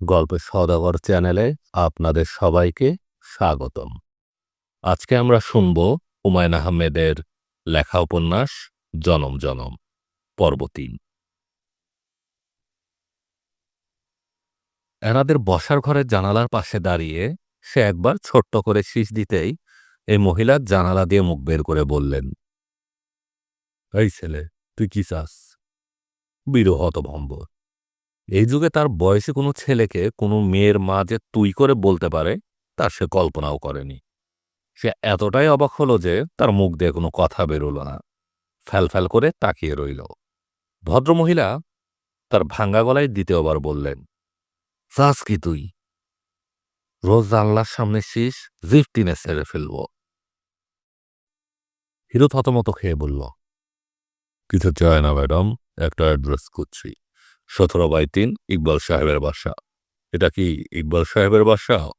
গল্পের সদাগর চ্যানেলে আপনাদের সবাইকে স্বাগতম। আজকে আমরা শুনব হুমায়ুন আহমেদের লেখা উপন্যাস জনম জনম, পর্ব তিন। এনাদের বসার ঘরের জানালার পাশে দাঁড়িয়ে সে একবার ছোট্ট করে শীষ দিতেই এই মহিলা জানালা দিয়ে মুখ বের করে বললেন, এই ছেলে, তুই কি চাস? বিরহ হতভম্ব। এই যুগে তার বয়সী কোনো ছেলেকে কোনো মেয়ের মা যে তুই করে বলতে পারে তার সে কল্পনাও করেনি। সে এতটাই অবাক হলো যে তার মুখ দিয়ে কোনো কথা বেরোল না। ফ্যাল ফ্যাল করে তাকিয়ে রইল। ভদ্রমহিলা তার ভাঙ্গা গলায় দ্বিতীয়বার বললেন চাস কি তুই? রোজ জানলার সামনে শীষ জিফটিনে ছেড়ে ফেলব। হিরো থতমত খেয়ে বলল কিছু চায় না ম্যাডাম? একটা অ্যাড্রেস করছি সতেরো বাই তিন ইকবাল সাহেবের বাসা। এটা কি ইকবাল সাহেবের বাসা?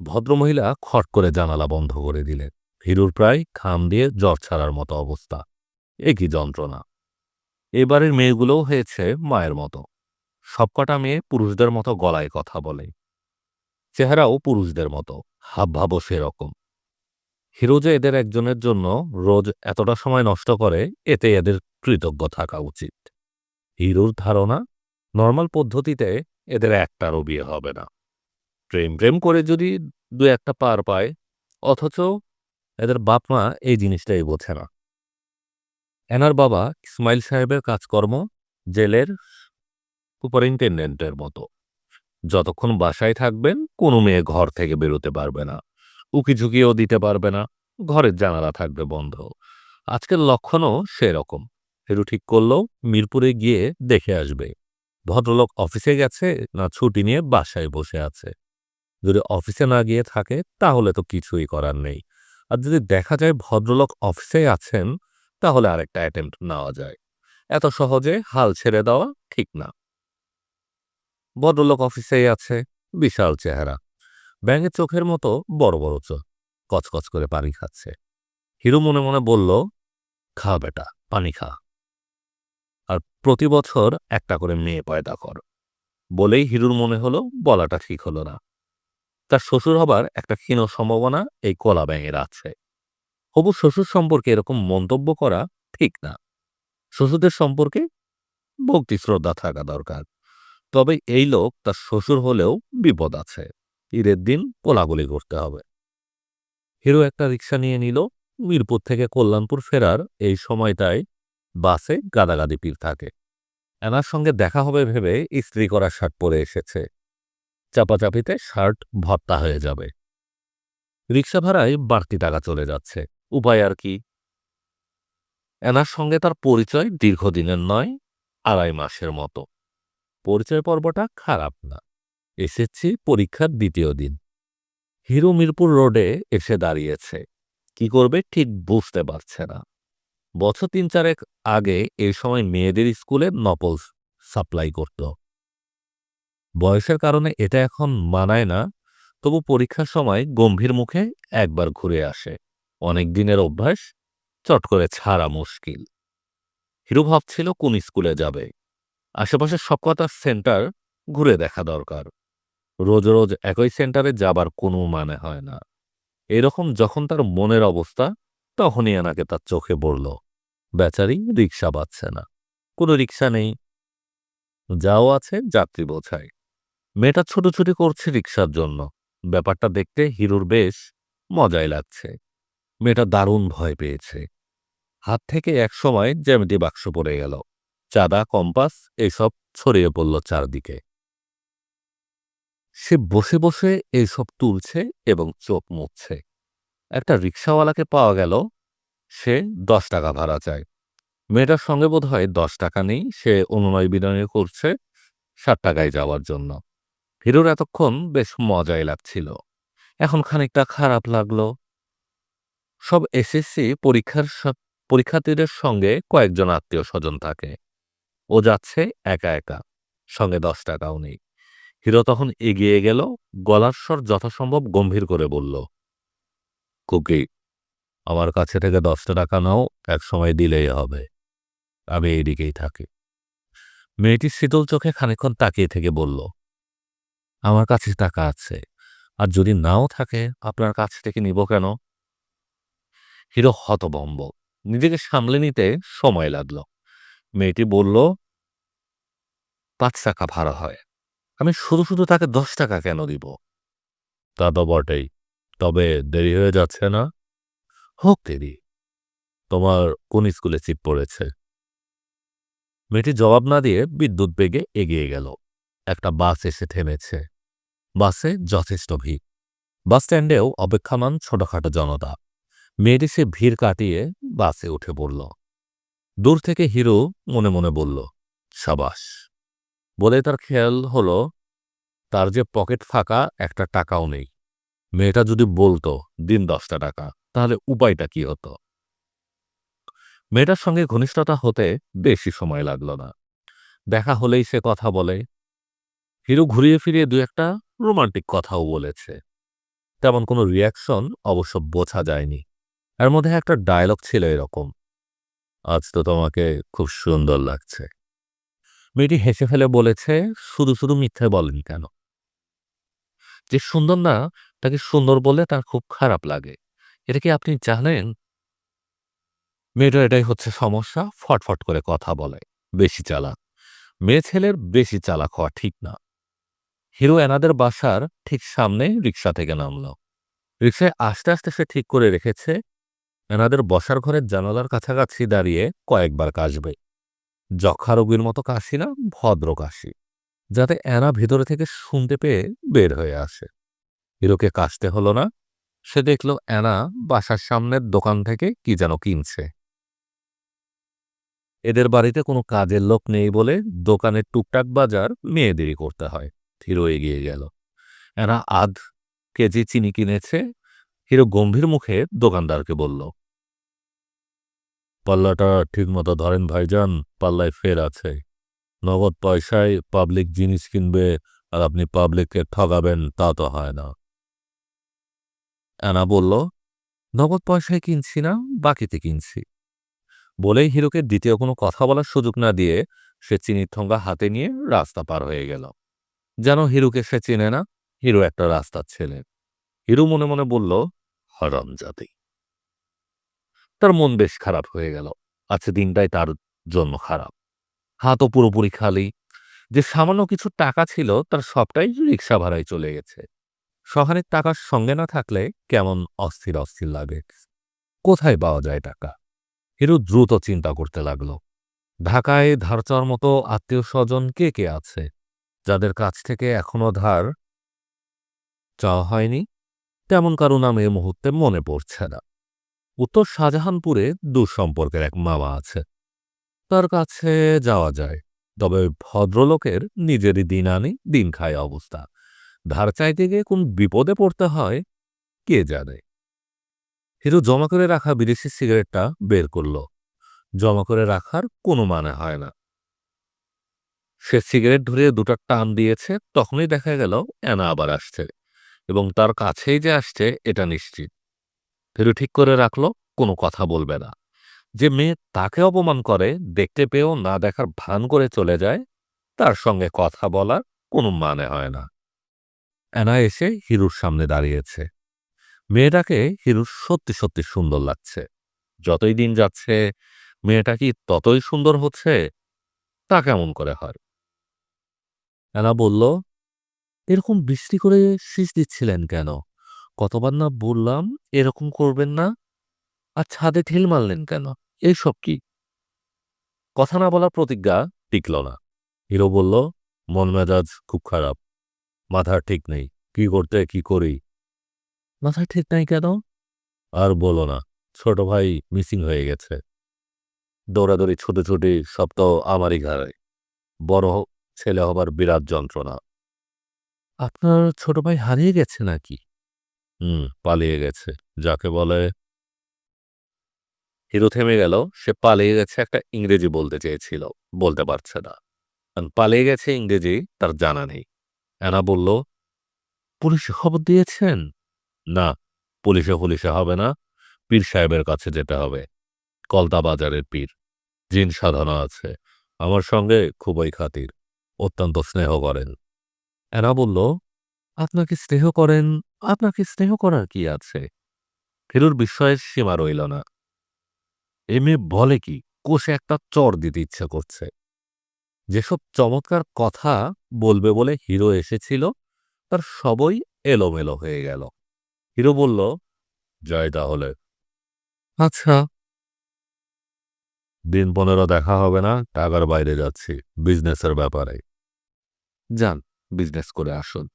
ভদ্রমহিলা খট করে জানালা বন্ধ করে দিলেন। হিরুর প্রায় খাম দিয়ে জ্বর ছাড়ার মতো অবস্থা। এ কি যন্ত্রণা। এবারের মেয়েগুলোও হয়েছে মায়ের মতো। সবকটা মেয়ে পুরুষদের মতো গলায় কথা বলে। চেহারাও পুরুষদের মতো, হাবভাবও সেরকম। হিরো যে এদের একজনের জন্য রোজ এতটা সময় নষ্ট করে এতে এদের কৃতজ্ঞ থাকা উচিত। হিরোর ধারণা, নর্মাল পদ্ধতিতে এদের একটারও বিয়ে হবে না। প্রেম প্রেম করে যদি দু একটা পার পায়, অথচ এদের বাপ মা এই জিনিসটাই বোঝে না। এনার বাবা ইসমাইল সাহেবের কাজকর্ম জেলের সুপারিনটেন্ডেন্টের মতো। যতক্ষণ বাসায় থাকবেন, কোনো মেয়ে ঘর থেকে বেরোতে পারবে না উকি ঝুঁকিও দিতে পারবে না, ঘরের জানালা থাকবে বন্ধ। আজকের লক্ষণও সেরকম। হেরু ঠিক করলেও মিরপুরে গিয়ে দেখে আসবে। ভদ্রলোক অফিসে গেছে না ছুটি নিয়ে বাসায় বসে আছে। যদি অফিসে না গিয়ে থাকে তাহলে তো কিছুই করার নেই। আর যদি দেখা যায় ভদ্রলোক অফিসে আছেন তাহলে আরেকটা অ্যাটেম্প্ট নেওয়া যায়। এত সহজে হাল ছেড়ে দেওয়া ঠিক না। ভদ্রলোক অফিসেই আছে, বিশাল চেহারা। ব্যাঙের চোখের মতো বড় বড় চোখ, কচকচ করে পানি খাচ্ছে। হিরো মনে মনে বলল, খা বেটা, পানি খা। আর প্রতি বছর একটা করে মেয়ে পয়দা কর। বলেই হিরুর মনে হলো বলাটা ঠিক হলো না। তার শ্বশুর হবার একটা ক্ষীণ সম্ভাবনা এই কলা ব্যাঙের আছে হবু শ্বশুর সম্পর্কে এরকম মন্তব্য করা ঠিক না। শ্বশুরদের সম্পর্কে ভক্তি শ্রদ্ধা থাকা দরকার। তবে এই লোক তার শ্বশুর হলেও বিপদ আছে। ঈদের দিন কোলাগুলি করতে হবে। হিরো একটা রিক্সা নিয়ে নিল। মিরপুর থেকে কল্যাণপুর ফেরার এই সময়টায় বাসে গাদাগাদি পীর থাকে। এনার সঙ্গে দেখা হবে ভেবে ইস্ত্রি করা শার্ট পরে এসেছে। চাপাচাপিতে শার্ট ভত্তা হয়ে যাবে। রিক্সা ভাড়ায় বাড়তি টাকা চলে যাচ্ছে। উপায় আর কি? এনার সঙ্গে তার পরিচয় দীর্ঘদিনের নয়, আড়াই মাসের মতো। পরিচয় পর্বটা খারাপ না। এসেছি পরীক্ষার দ্বিতীয় দিন। হিরো মিরপুর রোডে এসে দাঁড়িয়েছে। কি করবে ঠিক বুঝতে পারছে না। বছর তিন চারেক আগে এই সময় মেয়েদের স্কুলে নপল সাপ্লাই করত। বয়সের কারণে এটা এখন মানায় না, তবু পরীক্ষার সময় গম্ভীর মুখে একবার ঘুরে আসে। অনেক দিনের অভ্যাস, চট করে ছাড়া মুশকিল। হিরো ভাবছিল কোন স্কুলে যাবে। আশেপাশে সবকটা সেন্টার ঘুরে দেখা দরকার। রোজ রোজ একই সেন্টারে যাবার কোনো মানে হয় না। এরকম যখন তার মনের অবস্থা তখনই এনাকে তার চোখে পড়ল বেচারি, রিক্সা পাচ্ছে না। কোনো রিক্সা নেই? যাও আছে, যাত্রী বোঝায় মেয়েটা ছুটোছুটি করছে রিক্সার জন্য। ব্যাপারটা দেখতে হিরোর বেশ মজাই লাগছে। মেয়েটা দারুণ ভয় পেয়েছে। হাত থেকে একসময় জ্যামিতি বাক্স পড়ে গেল। চাঁদা, কম্পাস, এসব ছড়িয়ে পড়ল চারদিকে। সে বসে বসে এইসব তুলছে এবং চোখ মুছছে। একটা রিক্সাওয়ালাকে পাওয়া গেল সে দশ টাকা ভাড়া চায়। মেয়েটার সঙ্গে বোধ হয় দশ টাকা নেই, সে অনুনয় বিনয় করছে ষাট টাকায় যাওয়ার জন্য। হিরোর এতক্ষণ বেশ মজাই লাগছিল। এখন খানিকটা খারাপ লাগল। সব এসএসসি পরীক্ষার পরীক্ষার্থীদের সঙ্গে কয়েকজন আত্মীয় স্বজন থাকে। ও যাচ্ছে একা একা, সঙ্গে দশ টাকাও নেই। হিরো তখন এগিয়ে গেল, গলার স্বর যথাসম্ভব গম্ভীর করে বলল, কুকি আমার কাছে থেকে দশটা টাকা নাও, এক সময় দিলেই হবে। আমি এইদিকেই থাকি। মেয়েটি শীতল চোখে খানিক্ষণ তাকিয়ে থেকে বলল, আমার কাছে টাকা আছে, আর যদি নাও থাকে, আপনার কাছ থেকে নিব কেন? হিরো হতবম্ব নিজেকে সামলে নিতে সময় লাগল। মেয়েটি বলল, পাঁচ টাকা ভাড়া হয়। আমি শুধু শুধু তাকে দশ টাকা কেন দিব? তা তো বটেই। তবে দেরি হয়ে যাচ্ছে না। হোক দেরি তোমার কোন স্কুলে চিট পড়েছে? মেয়েটি জবাব না দিয়ে বিদ্যুৎ বেগে এগিয়ে গেল। একটা বাস এসে থেমেছে। বাসে যথেষ্ট ভিড়। বাস স্ট্যান্ডেও অপেক্ষামান ছোটখাটো জনতা। মেয়েটি সে ভিড় কাটিয়ে বাসে উঠে পড়ল। দূর থেকে হিরো মনে মনে বলল, সাবাস। বলে তার খেয়াল হলো, তার যে পকেট ফাঁকা একটা টাকাও নেই। মেয়েটা যদি বলতো, দিন দশটা টাকা। তাহলে উপায়টা কি হতো? মেয়েটার সঙ্গে ঘনিষ্ঠতা হতে বেশি সময় লাগল না। দেখা হলেই সে কথা বলে, হিরো ঘুরিয়ে ফিরিয়ে দু একটা রোমান্টিক কথাও বলেছে। তেমন কোনো রিয়াকশন অবশ্য বোঝা যায়নি। এর মধ্যে একটা ডায়লগ ছিল এরকম, আজ তো তোমাকে খুব সুন্দর লাগছে। মেয়েটি হেসে ফেলে বলেছে, শুধু শুধু মিথ্যে বলেন কেন? যে সুন্দর না, তাকে সুন্দর বলে তার খুব খারাপ লাগে। এটা কি আপনি জানেন? মেয়েটা এটাই হচ্ছে সমস্যা, ফটফট করে কথা বলে, বেশি চালাক। মেয়ে ছেলের বেশি চালাক হওয়া ঠিক না। হিরো এনাদের বাসার ঠিক সামনে রিক্সা থেকে নামল। রিক্সায় আস্তে আস্তে সে ঠিক করে রেখেছে, এনাদের বসার ঘরের জানালার কাছাকাছি দাঁড়িয়ে কয়েকবার কাশবে। যক্ষা রোগীর মতো কাশি না ভদ্র কাশি, যাতে এনা ভিতরে থেকে শুনতে পেয়ে বের হয়ে আসে। হিরোকে কাশতে হলো না সে দেখল অ্যানা বাসার সামনের দোকান থেকে কি যেন কিনছে। এদের বাড়িতে কোনো কাজের লোক নেই বলে দোকানের টুকটাক বাজার মেয়েদেরই করতে হয়। হিরো এগিয়ে গেল। এরা আধ কেজি চিনি কিনেছে। হিরো গম্ভীর মুখে দোকানদারকে বলল, পাল্লাটা ঠিকমতো ধরেন ভাইজান, পাল্লায় ফের আছে। নগদ পয়সায় পাবলিক জিনিস কিনবে আর আপনি পাবলিককে ঠগাবেন তা তো হয় না। অ্যানা বলল, নগদ পয়সায় কিনছি না, বাকিতে কিনছি। বলেই হিরোকে দ্বিতীয় কোনো কথা বলার সুযোগ না দিয়ে সে চিনির ঠোঙ্গা হাতে নিয়ে রাস্তা পার হয়ে গেল। যেন হিরুকে সে চেনে না, হিরো একটা রাস্তার ছেলে। হিরু মনে মনে বলল, হরম জাতি। তার মন বেশ খারাপ হয়ে গেল। আজকে দিনটাই তার জন্য খারাপ। হাতও পুরোপুরি খালি। যে সামান্য কিছু টাকা ছিল, তার সবটাই রিক্সা ভাড়ায় চলে গেছে। শহরের টাকার সঙ্গে না থাকলে কেমন অস্থির অস্থির লাগে? কোথায় পাওয়া যায় টাকা? হিরু দ্রুত চিন্তা করতে লাগল। ঢাকায় ধার চাওয়ার মতো আত্মীয় স্বজন কে কে আছে? যাদের কাছ থেকে এখনও ধার চাওয়া হয়নি? তেমন কারও নাম এ মুহূর্তে মনে পড়ছে না। উত্তর শাহজাহানপুরে দুঃসম্পর্কের এক মামা আছে। তার কাছে যাওয়া যায়, তবে ভদ্রলোকের নিজেরই দিন আনি, দিন খায় অবস্থা। ধার চাইতে গিয়ে কোন বিপদে পড়তে হয়, কে জানে? হিরো জমা করে রাখা বিদেশি সিগারেটটা বের করল। জমা করে রাখার কোনো মানে হয় না। সে সিগারেট ধরিয়ে দুটো টান দিয়েছে, তখনই দেখা গেল অ্যানা আবার আসছে এবং তার কাছেই যে আসছে, এটা নিশ্চিত। হিরো ঠিক করে রাখল, কোনো কথা বলবে না। যে মেয়ে তাকে অপমান করে, দেখতে পেয়েও না দেখার ভান করে চলে যায়, তার সঙ্গে কথা বলার কোনো মানে হয় না। অ্যানা এসে হিরুর সামনে দাঁড়িয়েছে। মেয়েটাকে হিরুর সত্যি সত্যি সুন্দর লাগছে। যতই দিন যাচ্ছে, মেয়েটা কি ততই সুন্দর হচ্ছে? তা কেমন করে হয়? অ্যানা বলল, এরকম বৃষ্টি করে শীষ দিচ্ছিলেন কেন? কতবার না বললাম এরকম করবেন না? আর ছাদে ঢিল মারলেন কেন? এইসব কি? কথা না বলার প্রতিজ্ঞা টিকল না। হিরো বলল, মন মেজাজ খুব খারাপ। মাথার ঠিক নেই কি করতে কি করি? মাথার ঠিক নাই কেন? আর বলো না ছোট ভাই মিসিং হয়ে গেছে। দৌড়াদৌড়ি ছুটোছুটি সব তো আমারই ঘরে বড় ছেলে হবার বিরাট যন্ত্রণা। আপনার ছোট ভাই হারিয়ে গেছে নাকি? হুম পালিয়ে গেছে যাকে বলে হিরো থেমে গেল সে পালিয়ে গেছে একটা ইংরেজি বলতে চেয়েছিল বলতে পারছে না। কারণ পালিয়ে গেছে ইংরেজি তার জানা নেই। অ্যানা বলল, পুলিশে খবর দিয়েছেন? না, পুলিশে পুলিশে হবে না, পীর সাহেবের কাছে যেতে হবে, কলতা বাজারের পীর। জিন সাধনা আছে, আমার সঙ্গে খুবই খাতির, অত্যন্ত স্নেহ করেন। অ্যানা বলল আপনাকে স্নেহ করেন? আপনাকে স্নেহ করার কি আছে? ফেরুর বিস্ময়ের সীমা রইল না। এ বলে কি, কোষে একটা চর দিতে ইচ্ছে করছে। যেসব চমৎকার কথা বলবে বলে হিরো এসেছিল, তার সবই এলোমেলো হয়ে গেল। হিরো বলল জয় তাহলে। আচ্ছা। দিন পনেরো দেখা হবে না, টাকার বাইরে যাচ্ছি, বিজনেসের ব্যাপারে। যান, বিজনেস করে আসুন।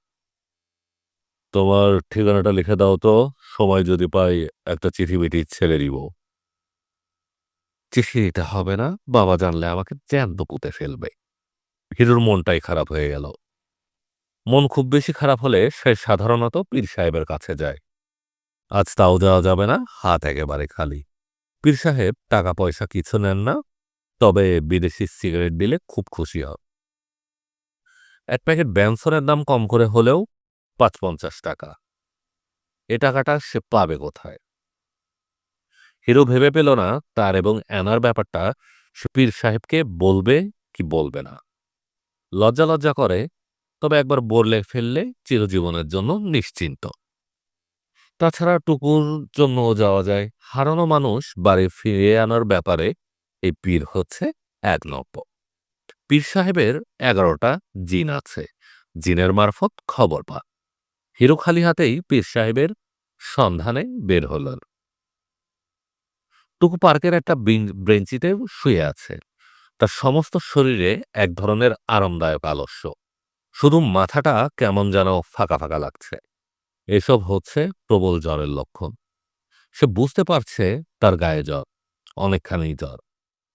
তোমার ঠিকানাটা লিখে দাও তো, সময় যদি পাই একটা চিঠি মিঠি ছেড়ে দিব। চিঠি দিতে হবে না, বাবা জানলে আমাকে জ্যান্ত পুঁতে ফেলবে। হিরোর মনটাই খারাপ হয়ে গেল। মন খুব বেশি খারাপ হলে সে সাধারণত পীর সাহেবের কাছে যায়। আজ তাও যাওয়া যাবে না, হাত একেবারে খালি। পীর সাহেব টাকা পয়সা কিছু নেন না, তবে বিদেশি সিগারেট দিলে খুব খুশি হন। এক প্যাকেট ব্যানসনের দাম কম করে হলেও পাঁচ পঞ্চাশ টাকা। এ টাকাটা সে পাবে কোথায়? হিরো ভেবে পেল না, তার এবং অ্যানার ব্যাপারটা সে পীর সাহেবকে বলবে কি বলবে না। লজ্জা লজ্জা করে, তবে একবার বললে ফেললে চিরজীবনের জন্য নিশ্চিন্ত। তাছাড়া টুকুর জন্যও যাওয়া যায়। হারানো মানুষ বাড়ি ফিরিয়ে আনার ব্যাপারে এই পীর হচ্ছে এক নব্য। পীর সাহেবের এগারোটা জিন আছে। জিনের মারফত খবর পা হিরো খালি হাতেই পীর সাহেবের সন্ধানে বের হলেন। টুকু পার্কের একটা ব্রেঞ্চিতে শুয়ে আছে। তার সমস্ত শরীরে এক ধরনের আরামদায়ক আলস্য। শুধু মাথাটা কেমন যেন ফাঁকা ফাঁকা লাগছে। এসব হচ্ছে প্রবল জ্বরের লক্ষণ। সে বুঝতে পারছে তার গায়ে জ্বর, অনেকখানি জ্বর।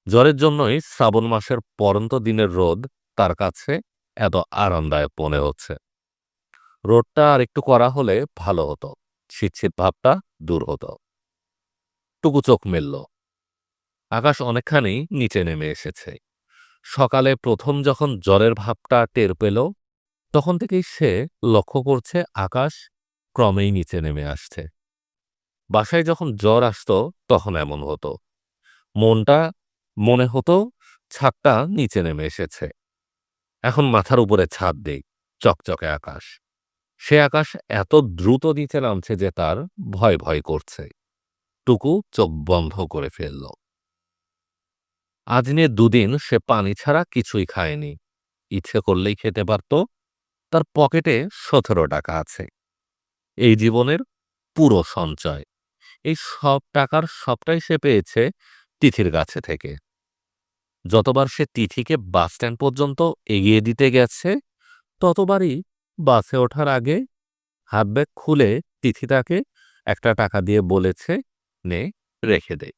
জ্বরের জন্যই শ্রাবণ মাসের পরন্ত দিনের রোদ তার কাছে এত আরামদায়ক মনে হচ্ছে। রোদটা আর একটু করা হলে ভালো হতো শীত ভাবটা দূর হতো। টুকু চোখ মেলল। আকাশ অনেকখানি নিচে নেমে এসেছে। সকালে প্রথম যখন জ্বরের ভাবটা টের পেল, তখন থেকেই সে লক্ষ্য করছে আকাশ ক্রমেই নিচে নেমে আসছে। বাসায় যখন জ্বর আসত, তখন এমন হতো। মনটা, মনে হতো ছাদটা নিচে নেমে এসেছে। এখন মাথার উপরে ছাদ দেই চকচকে আকাশ। সে আকাশ এত দ্রুত নিচে নামছে যে তার ভয় ভয় করছে। টুকু চোখ বন্ধ করে ফেলল। আজ নিয়ে দুদিন সে পানি ছাড়া কিছুই খায়নি। ইচ্ছে করলেই খেতে পারত, তার পকেটে সতেরো টাকা আছে। এই জীবনের পুরো সঞ্চয়। এই সব টাকার সবটাই সে পেয়েছে তিথির কাছে থেকে। যতবার সে তিথিকে বাস স্ট্যান্ড পর্যন্ত এগিয়ে দিতে গেছে, ততবারই বাসে ওঠার আগে হাতব্যাগ খুলে তিথি তাকে একটা টাকা দিয়ে বলেছে, নে, রেখে দে।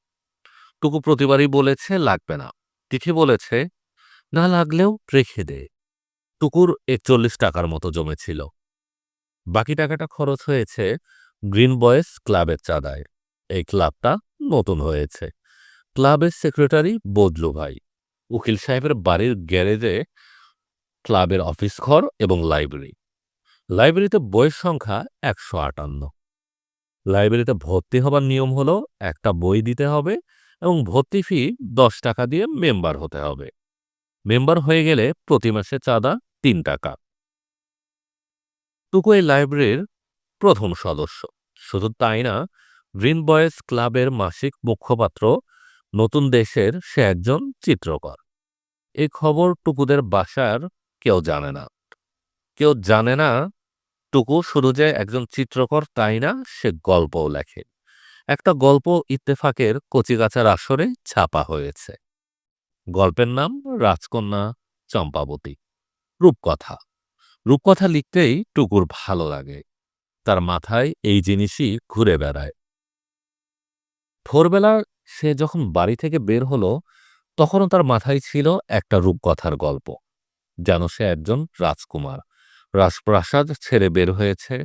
টুকু প্রতিবারই বলেছে, লাগবে না। তিথি বলেছে, না লাগলেও রেখে দে। টুকুর একচল্লিশ টাকার মতো জমেছিল। বাকি টাকাটা খরচ হয়েছে গ্রিন বয়েস ক্লাবের চাঁদায়। এই ক্লাবটা নতুন হয়েছে। ক্লাবের সেক্রেটারি বদলু ভাই। উকিল সাহেবের বাড়ির গ্যারেজে ক্লাবের অফিস ঘর এবং লাইব্রেরি। লাইব্রেরিতে বইয়ের সংখ্যা একশো আটান্ন। লাইব্রেরিতে ভর্তি হবার নিয়ম হলো, একটা বই দিতে হবে এবং ভর্তি ফি দশ টাকা দিয়ে মেম্বার হতে হবে। মেম্বার হয়ে গেলে প্রতি মাসে চাঁদা তিন টাকা। টুকু এই লাইব্রেরির প্রথম সদস্য। শুধু তাই না, গ্রিন বয়েজ ক্লাবের মাসিক মুখপাত্র নতুন দেশের সে একজন চিত্রকর। এই খবর টুকুদের বাসার কেউ জানে না। কেউ জানে না টুকু শুধু যে একজন চিত্রকর তাই না, সে গল্পও লেখে। একটা গল্প ইত্তেফাকের কচিগাছার আসরে ছাপা হয়েছে। গল্পের নাম রাজকন্যা চম্পাবতী। রূপকথা। রূপকথা লিখতেই টুকুর ভালো লাগে। তার মাথায় এই জিনিসই ঘুরে বেড়ায়। ভোরবেলা সে যখন বাড়ি থেকে বের হলো, তখনও তার মাথায় ছিল একটা রূপকথার গল্প। যেন সে একজন রাজকুমার। রাজপ্রাসাদ ছেড়ে বের হয়েছে।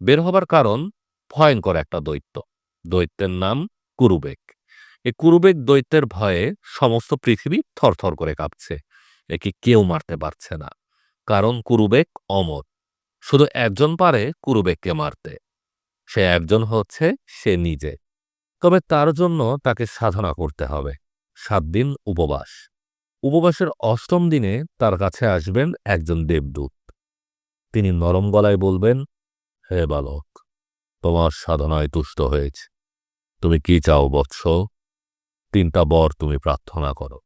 বের হবার কারণ ভয়ঙ্কর একটা দৈত্য। দৈত্যের নাম কুরুবেক। এই কুরুবেক দৈত্যের ভয়ে সমস্ত পৃথিবী থরথর করে কাঁপছে। একে কেউ মারতে পারছে না, কারণ কুরুবেক অমর। শুধু একজন পারে কুরুবেককে মারতে, সে একজন হচ্ছে সে নিজে। তবে তার জন্য তাকে সাধনা করতে হবে। সাত দিন উপবাস। উপবাসের অষ্টম দিনে তার কাছে আসবেন একজন দেবদূত। তিনি নরম গলায় বলবেন, হে বালক, তোমার সাধনায় তুষ্ট হয়েছে। তুমি কি চাও বৎস? তিনটা বর তুমি প্রার্থনা করো।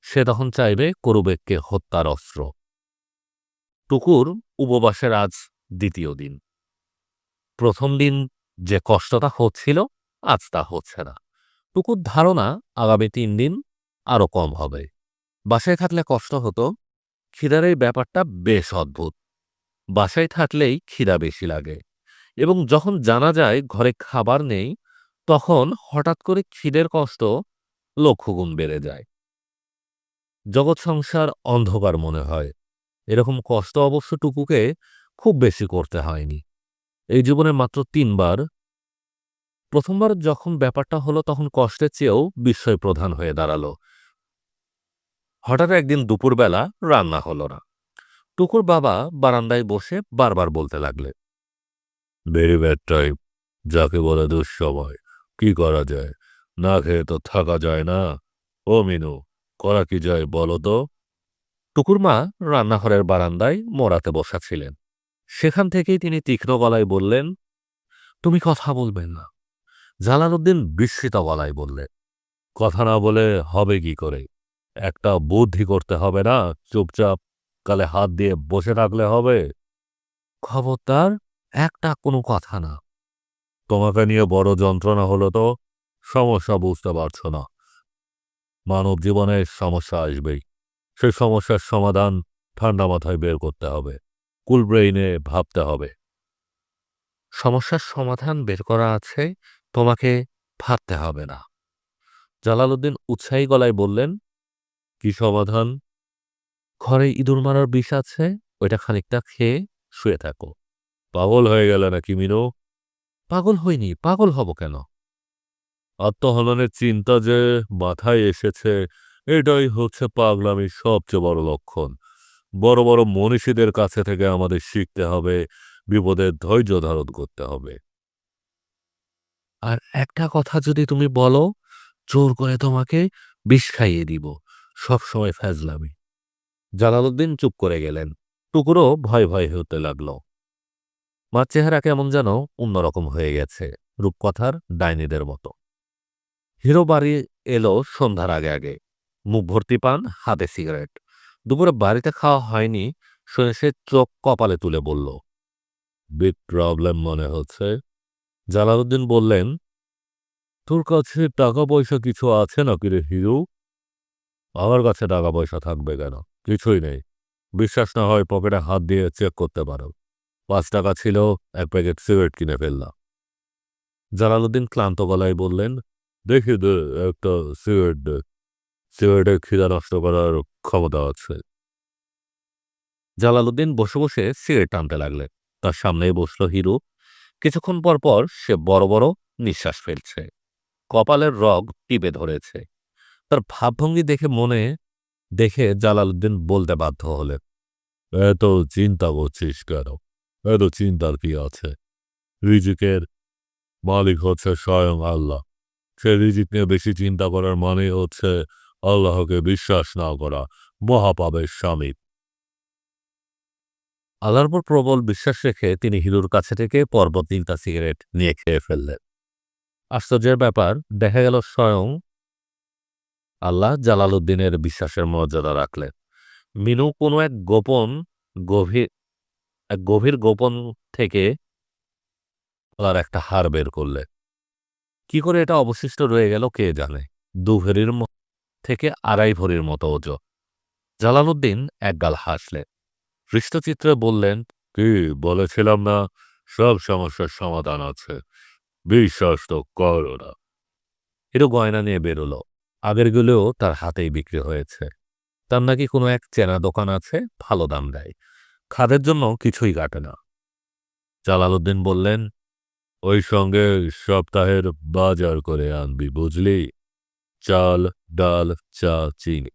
সে তখন চাইবে করুবেককে হত্যার অস্ত্র। টুকুর উপবাসের আজ দ্বিতীয় দিন। প্রথম দিন যে কষ্টটা হচ্ছিল, আজ তা হচ্ছে না। টুকুর ধারণা আগামী তিন দিন আরও কম হবে। বাসায় থাকলে কষ্ট হতো, খিদার এই ব্যাপারটা বেশ অদ্ভুত। বাসায় থাকলেই খিদা বেশি লাগে এবং যখন জানা যায় ঘরে খাবার নেই তখন হঠাৎ করে খিদের কষ্ট লক্ষগুণ বেড়ে যায়। জগৎ সংসার অন্ধকার মনে হয়। এরকম কষ্ট অবশ্য টুকুকে খুব বেশি করতে হয়নি। এই জীবনে মাত্র তিনবার। প্রথমবার যখন ব্যাপারটা হলো তখন কষ্টের চেয়েও বিস্ময় প্রধান হয়ে দাঁড়াল। হঠাৎ একদিন দুপুরবেলা রান্না হলো না। টুকুর বাবা বারান্দায় বসে বারবার বলতে লাগলে ভেরি ব্যাড টাইম যাকে বলে দুঃসময় কি করা যায়? না খেয়ে তো থাকা যায় না। ও মিনু, করা কি যায় বলো তো? টুকুর মা রান্নাঘরের বারান্দায় মোড়াতে বসা ছিলেন সেখান থেকেই তিনি তীক্ষ্ণ গলায় বললেন, তুমি কথা বলবেন না। জালালউদ্দিন বিস্মিত গলায় বললেন, কথা না বলে হবে কি করে? একটা বুদ্ধি করতে হবে না, চুপচাপ কালে হাত দিয়ে বসে থাকলে হবে? খবরদার, একটা কোনো কথা না। তোমাকে নিয়ে বড় যন্ত্রণা হলো তো সমস্যা বুঝতে পারছ না। মানব জীবনে সমস্যা আসবেই। সেই সমস্যার সমাধান ঠান্ডা মাথায় বের করতে হবে। কুল ব্রেইনে ভাবতে হবে। সমস্যার সমাধান বের করা আছে তোমাকে ভাবতে হবে না। জালালউদ্দিন উৎসাহী গলায় বললেন কি সমাধান? ঘরে ইঁদুর মারার বিষ আছে ওইটা খানিকটা খেয়ে শুয়ে থাকো। পাগল হয়ে গেল নাকি মিনু? পাগল হইনি পাগল হব কেন? আত্মহননের চিন্তা যে মাথায় এসেছে এটাই হচ্ছে পাগলামির সবচেয়ে বড় লক্ষণ। বড় বড় মনীষীদের কাছে থেকে আমাদের শিখতে হবে বিপদের ধৈর্য ধারণ করতে হবে। আর একটা কথা যদি তুমি বলো জোর করে তোমাকে বিষ খাইয়ে দিব সব সময় ফ্যাজলামি। জালালউদ্দিন চুপ করে গেলেন। টুকুরও ভয় ভয় হতে লাগল। মার চেহারা কেমন যেন অন্যরকম হয়ে গেছে, রূপকথার ডাইনিদের মতো। হিরো বাড়ি এলো সন্ধ্যার আগে আগে। মুখ ভর্তি পান, হাতে সিগারেট। দুপুরে বাড়িতে খাওয়া হয়নি শুনে সে চোখ কপালে তুলে বলল বিগ প্রবলেম মনে হচ্ছে। জালালউদ্দিন বললেন, তোর কাছে টাকা পয়সা কিছু আছে নাকি রে হিরো? আমার কাছে টাকা পয়সা থাকবে কেন? কিছুই নেই। বিশ্বাস না হয় পকেটে হাত দিয়ে চেক করতে পারো। পাঁচ টাকা ছিল, এক প্যাকেট সিগারেট কিনে ফেললাম। জালালুদ্দিন ক্লান্ত গলায় বললেন, দেখি দে, একটা সিগারেট দে। সিগারেটের খিদা নষ্ট করার ক্ষমতা আছে। জালালউদ্দিন বসে বসে সিগারেট টানতে লাগলেন। তার সামনেই বসল হিরু। কিছুক্ষণ পর পর সে বড় বড় নিঃশ্বাস ফেলছে। কপালের রগ টিপে ধরেছে। তার ভাবভঙ্গি দেখে মনে, দেখে জালালুদ্দিন বলতে বাধ্য হলেন, এত চিন্তা করছিস কেন? এত চিন্তার কি আছে? রিজিকের মালিক হচ্ছে স্বয়ং আল্লাহ। সে রিজিক নিয়ে বেশি চিন্তা করার মানে হচ্ছে আল্লাহকে বিশ্বাস না করা মহাপাবের স্বামী। আল্লাহর পর প্রবল বিশ্বাস রেখে তিনি হিরুর কাছে থেকে পর্ব তিনটা সিগারেট নিয়ে খেয়ে ফেললেন। আশ্চর্যের ব্যাপার, দেখা গেল স্বয়ং আল্লাহ জালালউদ্দিনের বিশ্বাসের মর্যাদা রাখলেন। মিনু কোনো এক গোপন, গভীর এক গভীর গোপন থেকে আর একটা হার বের করলে। কি করে এটা অবশিষ্ট রয়ে গেল কে জানে? দু ভরির থেকে আড়াই ভরির মতো ওজন। জালালউদ্দিন একগাল হাসলেন পৃষ্ঠচিত্রে বললেন কি বলেছিলাম না? সব সমস্যার সমাধান আছে। বিশ্বাস তো করো না। এরও গয়না নিয়ে বেরোলো। আগেরগুলোও তার হাতেই বিক্রি হয়েছে। তার নাকি কোনো এক চেনা দোকান আছে ভালো দাম দেয়। খাদের জন্য কিছুই কাটে না। জালালউদ্দিন বললেন, ওই সঙ্গে সপ্তাহের বাজার করে আনবি, বুঝলি? চাল, ডাল, চা, চিনি।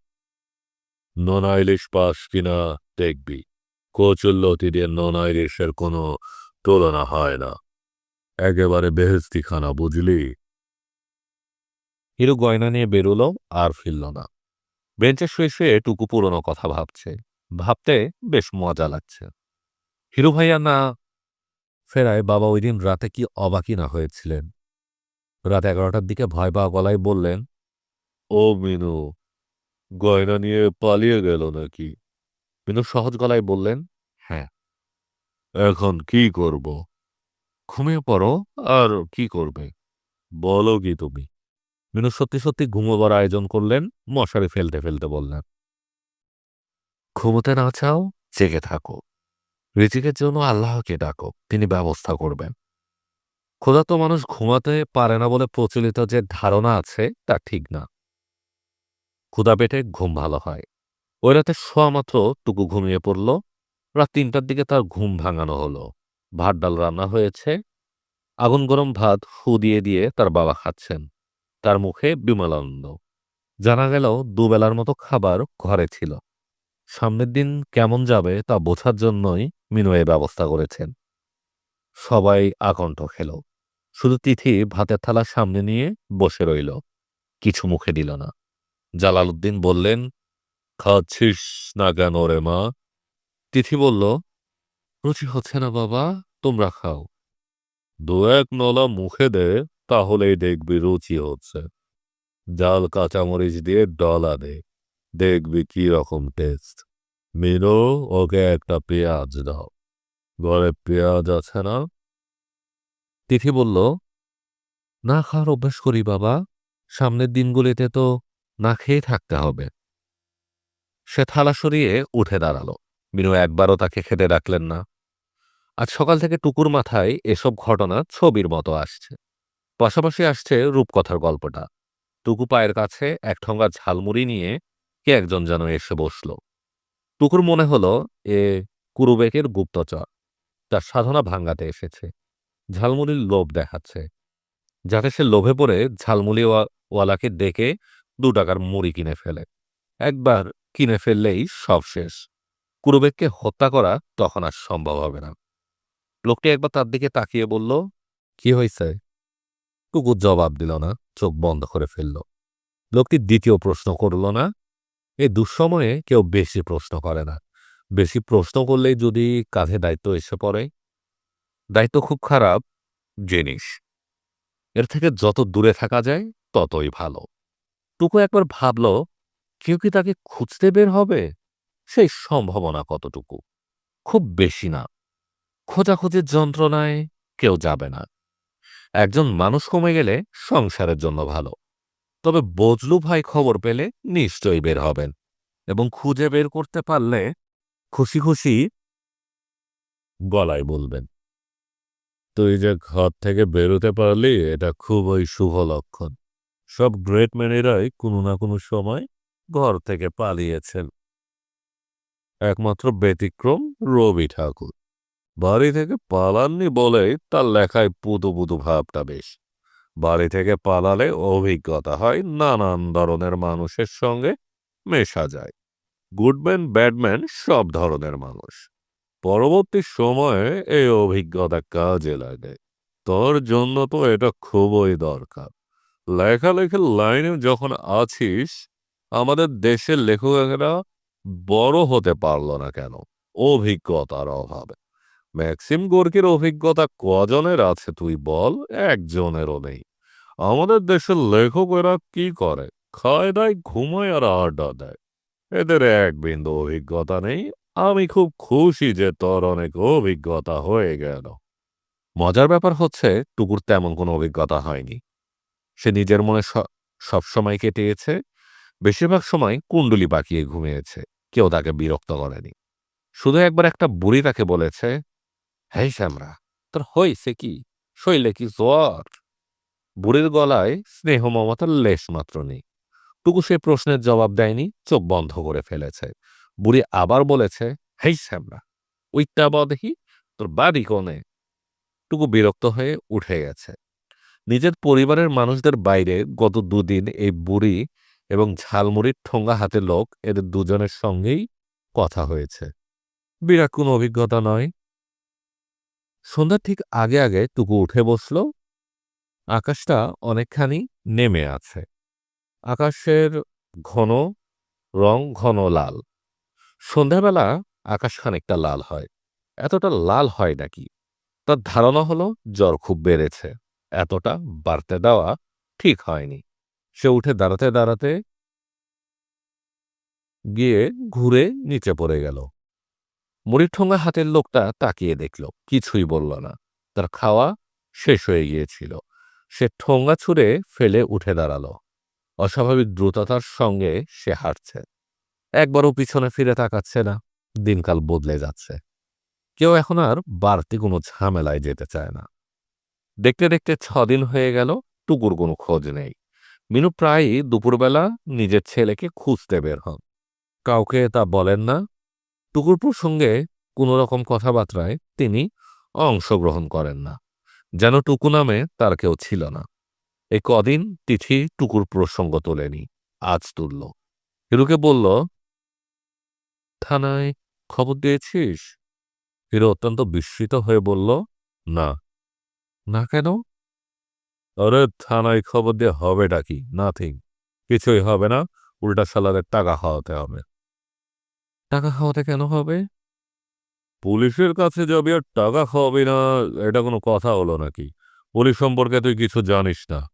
নোনা ইলিশ পাস কিনা দেখবি। কচুল্লতি দিয়ে নোনা ইলিশের কোনো তুলনা হয় না। একেবারে বেহেস্তি খানা বুঝলি? হিরো গয়না নিয়ে বেরোলো আর ফিরল না। বেঞ্চে শুয়ে শুয়ে টুকু পুরনো কথা ভাবছে। ভাবতে বেশ মজা লাগছে। হিরু ভাইয়া না ফেরায় বাবা ওই দিন রাতে কি অবাকই না হয়েছিলেন। রাত এগারোটার দিকে ভয় পাওয়া গলায় বললেন, ও মিনু, গয়না নিয়ে পালিয়ে গেল নাকি? মিনু সহজ গলায় বললেন হ্যাঁ। এখন কি করব? ঘুমিয়ে পড়ো, আর কি করবে? বলো কি তুমি? মিনু সত্যি সত্যি ঘুমোবার আয়োজন করলেন, মশারি ফেলতে ফেলতে বললেন ঘুমোতে না চাও, জেগে থাকো। রিজিকের জন্য আল্লাহকে ডাকো, তিনি ব্যবস্থা করবেন। খোদা তো মানুষ ঘুমাতে পারে না বলে প্রচলিত যে ধারণা আছে, তা ঠিক না। ক্ষুদা পেটে ঘুম ভালো হয়। ওই রাতে শোয়া মাত্র টুকু ঘুমিয়ে পড়ল। রাত তিনটার দিকে তার ঘুম ভাঙানো হলো। ভাত, ডাল রান্না হয়েছে। আগুন গরম ভাত হু দিয়ে দিয়ে তার বাবা খাচ্ছেন। তার মুখে বিমলানন্দ। জানা গেল, দুবেলার মতো খাবার ঘরে ছিল। সামনের দিন কেমন যাবে তা বোঝার জন্যই মিনু ব্যবস্থা করেছেন। সবাই আকণ্ঠ খেল। শুধু তিথি ভাতের থালা সামনে নিয়ে বসে রইল। কিছু মুখে দিল না। জালালউদ্দিন বললেন, খাচ্ছিস না কেন রে মা? তিথি বলল, রুচি হচ্ছে না বাবা, তোমরা খাও। দু এক নলা মুখে দে, তাহলেই দেখবি রুচি হচ্ছে। জাল, কাঁচামরিচ দিয়ে ডলা দে। দেখবি কি রকম টেস্ট মিনো, ওকে একটা পেঁয়াজ দাও। ঘরে পেঁয়াজ আছে না? তিথি বলল, না খাওয়ার অভ্যাস করি বাবা। সামনের দিনগুলিতে তো না খেয়ে থাকতে হবে। সে থালা সরিয়ে উঠে দাঁড়াল। মিনু একবারও তাকে খেতে ডাকলেন না। আজ সকাল থেকে টুকুর মাথায় এসব ঘটনা ছবির মতো আসছে। পাশাপাশি আসছে রূপকথার গল্পটা। টুকু পায়ের কাছে এক ঠোঙ্গা ঝালমুড়ি নিয়ে কে একজন যেন এসে বসল? টুকুর মনে হলো এ কুরুবেকের গুপ্তচর। তার সাধনা ভাঙ্গাতে এসেছে। ঝালমুড়ির লোভ দেখাচ্ছে। যাতে সে লোভে পড়ে ঝালমুড়ি ওয়ালাকে ডেকে দু টাকার মুড়ি কিনে ফেলে। একবার কিনে ফেললেই সব শেষ। কুরুবেককে হত্যা করা তখন আর সম্ভব হবে না। লোকটি একবার তার দিকে তাকিয়ে বলল, কি হয়েছে? কুকুর জবাব দিল না, চোখ বন্ধ করে ফেলল। লোকটি দ্বিতীয় প্রশ্ন করল না এই দুঃসময়ে কেউ বেশি প্রশ্ন করে না। বেশি প্রশ্ন করলেই যদি কাঁধে দায়িত্ব এসে পড়ে, দায়িত্ব খুব খারাপ জিনিস। এর থেকে যত দূরে থাকা যায়, ততই ভালো। টুকু একবার ভাবল, কেউ কি তাকে খুঁজতে বের হবে? সেই সম্ভাবনা কতটুকু? খুব বেশি না। খোঁজাখুঁজির যন্ত্রণায় কেউ যাবে না। একজন মানুষ কমে গেলে সংসারের জন্য ভালো। তবে বজলু ভাই খবর পেলে নিশ্চয়ই বের হবেন এবং খুঁজে বের করতে পারলে খুশি খুশি গলায় বলবেন। তুই যে ঘর থেকে বেরোতে পারলি, এটা খুবই শুভ লক্ষণ। সব গ্রেট ম্যানেরাই কোনো না কোনো সময় ঘর থেকে পালিয়েছেন। একমাত্র ব্যতিক্রম রবি ঠাকুর। বাড়ি থেকে পালাননি বলেই তার লেখায় পুতু পুতু ভাবটা বেশ। বাড়ি থেকে পালালে অভিজ্ঞতা হয়, নানান ধরনের মানুষের সঙ্গে মেশা যায়। গুডম্যান, ব্যাডম্যান সব ধরনের মানুষ। পরবর্তী সময়ে এই অভিজ্ঞতা কাজে লাগে। তোর জন্য তো এটা খুবই দরকার। লেখালেখির লাইনে যখন আছিস, আমাদের দেশের লেখকেরা বড় হতে পারল না কেন, অভিজ্ঞতার অভাবে। ম্যাক্সিম গোর্কির অভিজ্ঞতা কজনের আছে তুই বল? একজনেরও নেই। আমাদের দেশের লেখক লেখকেরা কি করে? খায় দায়, ঘুমায় আর আড্ডা দেয়। এদের এক বিন্দু অভিজ্ঞতা নেই। আমি খুব খুশি যে তোর অনেক অভিজ্ঞতা হয়ে গেল। মজার ব্যাপার হচ্ছে, টুকুর তেমন কোনো অভিজ্ঞতা হয়নি। সে নিজের মনে সবসময় কেটেছে। বেশিরভাগ সময় কুণ্ডুলি পাকিয়ে ঘুমিয়েছে। কেউ তাকে বিরক্ত করেনি। শুধু একবার একটা বুড়ি তাকে বলেছে হেই শ্যামরা, তোর হয়েছে কি? শৈলে কি জ্বর? বুড়ির গলায় স্নেহ মমতার লেশ মাত্র নেই। টুকু সে প্রশ্নের জবাব দেয়নি, চোখ বন্ধ করে ফেলেছে। বুড়ি আবার বলেছে হেই শ্যামরা, উইটটা দেখি, তোর বাড়ি কোনে? টুকু বিরক্ত হয়ে উঠে গেছে। নিজের পরিবারের মানুষদের বাইরে গত দুদিন এই বুড়ি এবং ঝালমুড়ির ঠোঙ্গা হাতে লোক এদের দুজনের সঙ্গেই কথা হয়েছে। বিরাট কোনো অভিজ্ঞতা নয়। সন্ধ্যার ঠিক আগে আগে টুকু উঠে বসল। আকাশটা অনেকখানি নেমে আছে। আকাশের ঘন রং ঘন লাল। সন্ধ্যাবেলা আকাশ খানিকটা লাল হয়। এতটা লাল হয় নাকি? তার ধারণা হলো জ্বর খুব বেড়েছে। এতটা বাড়তে দেওয়া ঠিক হয়নি। সে উঠে দাঁড়াতে দাঁড়াতে গিয়ে ঘুরে নিচে পড়ে গেল। মুড়ির ঠোঙা হাতের লোকটা তাকিয়ে দেখল, কিছুই বলল না। তার খাওয়া শেষ হয়ে গিয়েছিল। সে ঠোঙ্গা ছুঁড়ে ফেলে উঠে দাঁড়াল। অস্বাভাবিক দ্রুততার সঙ্গে সে হাঁটছে। একবারও পিছনে ফিরে তাকাচ্ছে না। দিনকাল বদলে যাচ্ছে। কেউ এখন আর বাড়তি কোনো ঝামেলায় যেতে চায় না। দেখতে দেখতে ছদিন হয়ে গেল, টুকুর কোনো খোঁজ নেই। মিনু প্রায়ই দুপুরবেলা নিজের ছেলেকে খুঁজতে বের হন। কাউকে তা বলেন না টুকুর প্রসঙ্গে কোনো রকম কথাবার্তায় তিনি অংশগ্রহণ করেন না, যেন টুকু নামে তার কেউ ছিল না। এই কদিন তিথি টুকুর প্রসঙ্গ তোলেনি, আজ তুলল। হিরুকে বলল, থানায় খবর দিয়েছিস? হিরো অত্যন্ত বিস্মিত হয়ে বলল, না। না কেন? আরে, থানায় খবর দিয়ে হবে ডাকি নাথিং। কিছুই হবে না উল্টা সালাদের টাকা খাওয়াতে হবে। টাকা খাওয়াতে কেন হবে? পুলিশের কাছে যাবি আর টাকা খাওয়াবি না এটা কোনো কথা হলো নাকি? পুলিশ সম্পর্কে তুই কিছু জানিস না।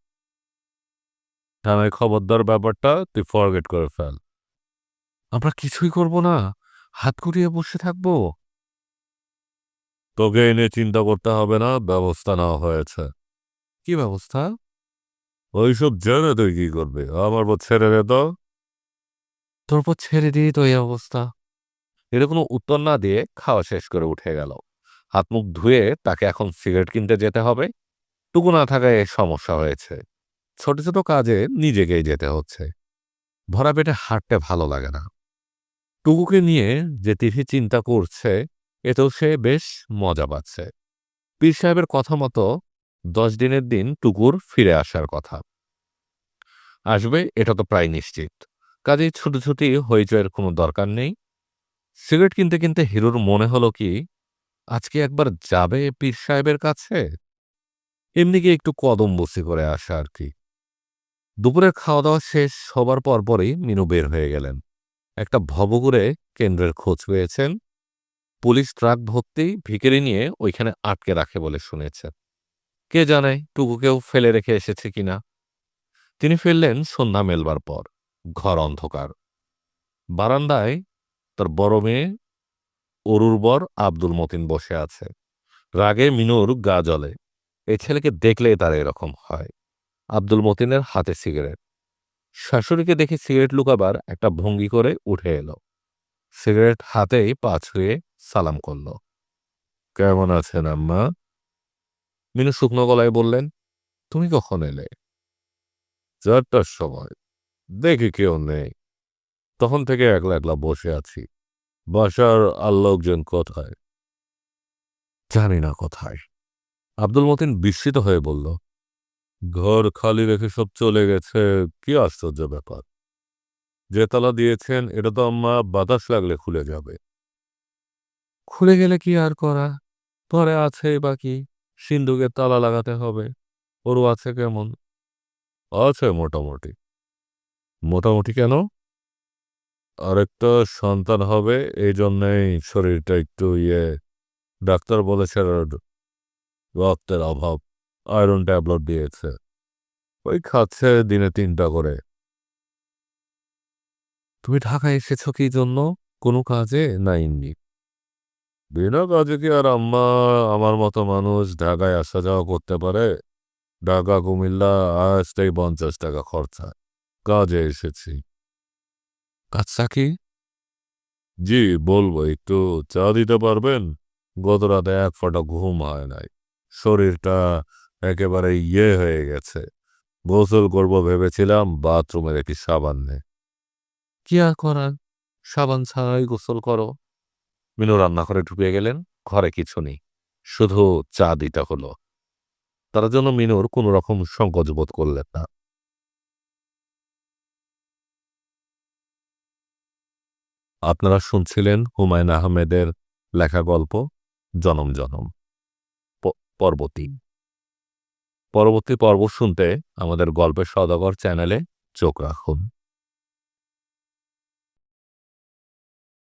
থানায় খবরদার ব্যাপারটা তুই ফরগেট করে ফেল। আমরা কিছুই করব না হাত কুটিয়ে বসে থাকব। তোকে এনে চিন্তা করতে হবে না ব্যবস্থা নেওয়া হয়েছে। কি ব্যবস্থা? ওইসব জেনে তুই কি করবি? আমার পর ছেড়ে দে তো। তোর পর ছেড়ে দিই তো এই অবস্থা। এর কোনো উত্তর না দিয়ে খাওয়া শেষ করে উঠে গেল। হাত মুখ ধুয়ে তাকে এখন সিগারেট কিনতে যেতে হবে। টুকু না থাকায় সমস্যা হয়েছে। ছোট ছোট কাজে নিজেকেই যেতে হচ্ছে। ভরা পেটে হাঁটতে ভালো লাগে না। টুকুকে নিয়ে যে তিথি চিন্তা করছে, এতেও সে বেশ মজা পাচ্ছে। পীর সাহেবের কথা মতো দশ দিনের দিন টুকুর ফিরে আসার কথা। আসবে, এটা তো প্রায় নিশ্চিত। কাজেই ছুটোছুটি হইচয়ের কোনো দরকার নেই। সিগারেট কিনতে কিনতে হিরোর মনে হলো কি, আজকে একবার যাবে পীর সাহেবের কাছে? এমনি গিয়ে একটু কদম বসি করে আসা আর কি। দুপুরের খাওয়া দাওয়া শেষ হবার পর পরই মিনু বের হয়ে গেলেন। একটা ভবঘুরে কেন্দ্রের খোঁজ পেয়েছেন। পুলিশ ট্রাক ভর্তি ভিকেরি নিয়ে ওইখানে আটকে রাখে বলে শুনেছেন। কে জানে টুকুকেও ফেলে রেখে এসেছে কিনা। তিনি ফিরলেন সন্ধ্যা মেলবার পর, ঘর অন্ধকার। বারান্দায় তার বড় মেয়ে অরুর বর আব্দুল মতিন বসে আছে। রাগে মিনুর গা জ্বলে। এই ছেলেকে দেখলেই তার এরকম হয়। আব্দুল মতিনের হাতে সিগারেট। শাশুড়িকে দেখে সিগারেট লুকাবার একটা ভঙ্গি করে উঠে এলো। সিগারেট হাতেই পা ছুঁয়ে সালাম করল। কেমন আছেন, আম্মা? মিনু শুকনো গলায় বললেন, তুমি কখন এলে? চারটার সময়। দেখি কেউ নেই। তখন থেকে একলা একলা বসে আছি। বাসার আর লোকজন কোথায়? জানি না কোথায়। আব্দুল মতিন বিস্মিত হয়ে বলল, ঘর খালি রেখে সব চলে গেছে, কি আশ্চর্য ব্যাপার। যে তালা দিয়েছেন, এটা তো আম্মা বাতাস লাগলে খুলে যাবে। খুলে গেলে কি আর করা? পরে আছে বাকি সিন্ধুকে তালা লাগাতে হবে। ওরও আছে কেমন? আছে মোটামুটি। মোটামুটি কেন? আরেকটা সন্তান হবে এই জন্যেই শরীরটা একটু ইয়ে ডাক্তার বলেছে রক্তের অভাব আয়রন ট্যাবলেট দিয়েছে। ওই খাচ্ছে দিনে তিনটা করে। তুমি ঢাকায় এসেছ কি জন্য? কোনো কাজে? না, এমনি। বিনা কাজে কি আর আম্মা, আমার মতো মানুষ ঢাকায় আসা যাওয়া করতে পারে? ঢাকা, কুমিল্লা আসতেই পঞ্চাশ টাকা খরচা। কাজে এসেছি। কাজটা কি জি বলব একটু চা দিতে পারবেন? গত রাতে এক ফোঁটা ঘুম হয় নাই। শরীরটা একেবারে ইয়ে হয়ে গেছে। গোসল করব ভেবেছিলাম বাথরুমের একটি সাবান নেই কি আর করার? সাবান ছাড়াই গোসল করো। মিনু রান্নাঘরে ঢুকে গেলেন ঘরে কিছু নেই শুধু চা দিতে হলো। তার জন্য মিনুর কোনো রকম সংকোচ বোধ করলেন না। আপনারা শুনছিলেন হুমায়ুন আহমেদের লেখা গল্প, জনম জনম পর্বতী পরবর্তী পর্ব শুনতে আমাদের গল্পের সদাগর চ্যানেলে চোখ রাখুন।